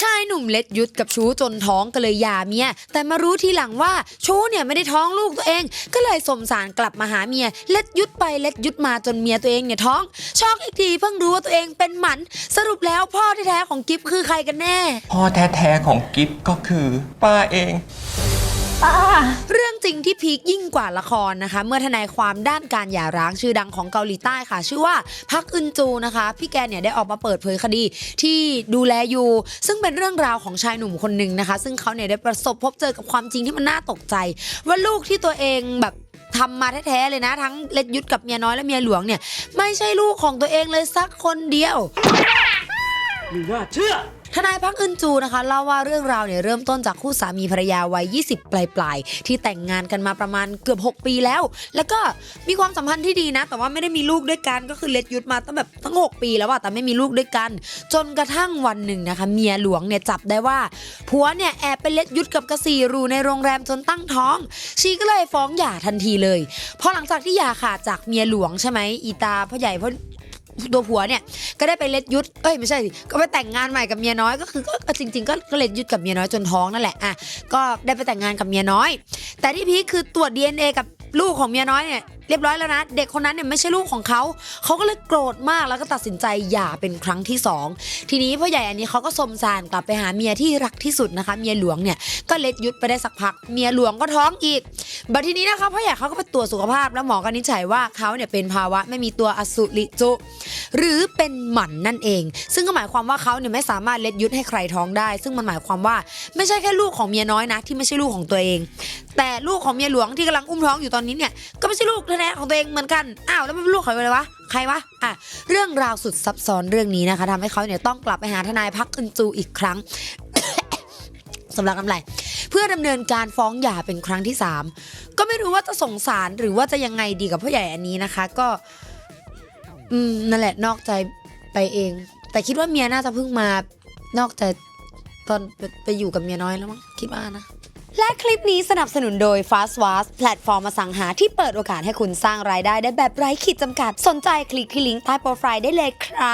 ชายหนุ่มเล็ดยุดกับชู้จนท้องก็เลยหย่าเมีย แต่มารู้ทีหลังว่าชู้เนี่ยไม่ได้ท้องลูกตัวเอง ก็เลยสมสารกลับมาหาเมีย เล็ดยุดไปเล็ดยุดมาจนเมียตัวเองเนี่ยท้องช็อกอีกทีเพิ่งรู้ว่าตัวเองเป็นหมัน สรุปแล้วพ่อแท้ๆของกิฟคือใครกันแน่ พ่อแท้ๆของกิฟก็คือป้าเอง เรื่องจริงที่พีคยิ่งกว่าละครนะคะ เมื่อทนายความด้านการหย่าร้างชื่อดังของเกาหลีใต้ค่ะ ชื่อว่าพักอึนจูนะคะ พี่แกเนี่ยได้ออกมาเปิดเผยคดีที่ดูแลอยู่ ซึ่งเป็นเรื่องราวของชายหนุ่มคนหนึ่งนะคะ ซึ่งเขาเนี่ยได้ประสบพบเจอกับความจริงที่มันน่าตกใจ ว่าลูกที่ตัวเองแบบทำมาแท้ๆเลยนะ ทั้งเล็ดยุดกับเมียน้อยและเมียหลวงเนี่ย ไม่ใช่ลูกของตัวเองเลยสักคนเดียวไม่น่าเชื่อ ทนายพักอึนจูนะคะเล่าว่าเรื่องราวเนี่ยเริ่มต้นจากคู่สามีภรรยาวัย 20 ปลายๆ ที่แต่งงานกันมาประมาณเกือบ 6 ปีแล้ว แล้วก็มีความสัมพันธ์ที่ดีนะ แต่ว่าไม่ได้มีลูกด้วยกันก็คือเล็ดยุดมาตั้งแบบตั้ง 6 ปีแล้วอะแต่ไม่มีลูกด้วยกัน จนกระทั่งวันหนึ่งนะคะ เมียหลวงเนี่ยจับได้ว่าผัวเนี่ยแอบไปเล็ดยุดกับกระสีรูในโรงแรมจนตั้งท้อง ชีก็เลยฟ้องหย่าทันทีเลยพอหลังจากที่หย่าขาดจากเมียหลวงใช่ไหมอีตาพ่อใหญ่พ่อ ตัวผัวเนี่ยก็ได้ไปเล็ดยุดเอ้ยไม่ใช่ก็ไปแต่งงานใหม่กับเมียน้อยก็คือก็จริงๆก็ก็เล็ดยุดกับเมียน้อยจนท้องนั่นแหละอะก็ได้ไปแต่งงานกับเมียน้อย แต่ที่พีคคือตรวจ DNA กับลูกของเมียน้อยเนี่ย เรียบร้อยแล้วนะ เด็กคนนั้นเนี่ยไม่ใช่ลูกของเขาเขาก็เลยโกรธมากแล้วก็ตัดสินใจหย่าเป็นครั้งที่สองทีนี้พ่อใหญ่อันนี้เขาก็สมสารกลับไปหาเมียที่รักที่สุดนะคะ เมียหลวงเนี่ยก็เล็ดยุดไปได้สักพัก เมียหลวงก็ท้องอีกบัดทีนี้นะคะพ่อใหญ่เขาก็ไปตรวจสุขภาพแล้วหมอก็นิจฉัยว่าเขาเนี่ยเป็นภาวะไม่มีตัวอสุริจุ หรือเป็นหมันนั่นเอง ซึ่งก็หมายความว่าเขาเนี่ยไม่สามารถเล็ดยุดให้ใครท้องได้ ซึ่งมันหมายความว่าไม่ใช่แค่ลูกของเมียน้อยนะที่ไม่ใช่ลูกของตัวเอง แต่ลูกของเมียหลวงที่กำลังอุ้มท้องอยู่ตอนนี้เนี่ยก็ไม่ใช่ลูกแท้ๆของตัวเองเหมือนกัน อ้าวแล้วมันเป็นลูกของใครวะ ใครวะ อะ เรื่องราวสุดซับซ้อนเรื่องนี้นะคะทำให้เขาเนี่ยต้องกลับไปหาทนายพักอึนจูอีกครั้งสำหรับกำไรเพื่อดำเนินการฟ้องหย่าเป็นครั้งที่ 3 ก็ไม่รู้ว่าจะสงสารหรือว่าจะยังไงดีกับพ่อใหญ่อันนี้นะคะ ก็ อืมนั่นแหละนอกใจไปเอง แต่คิดว่าเมียน่าจะเพิ่งมานอกใจตอนไปไปอยู่กับเมียน้อยแล้วมั้งคิดว่านะ และคลิปนี้สนับสนุนโดย Fast w a s แพลตฟอร์มอสังหาที่เปิดโอกาสให้คุณสร้างรายได้ได้แบบไร้ขีดจำกัด สนใจคลิกที่ลิงก์ใต้โปรไฟล์ได้เลยครับ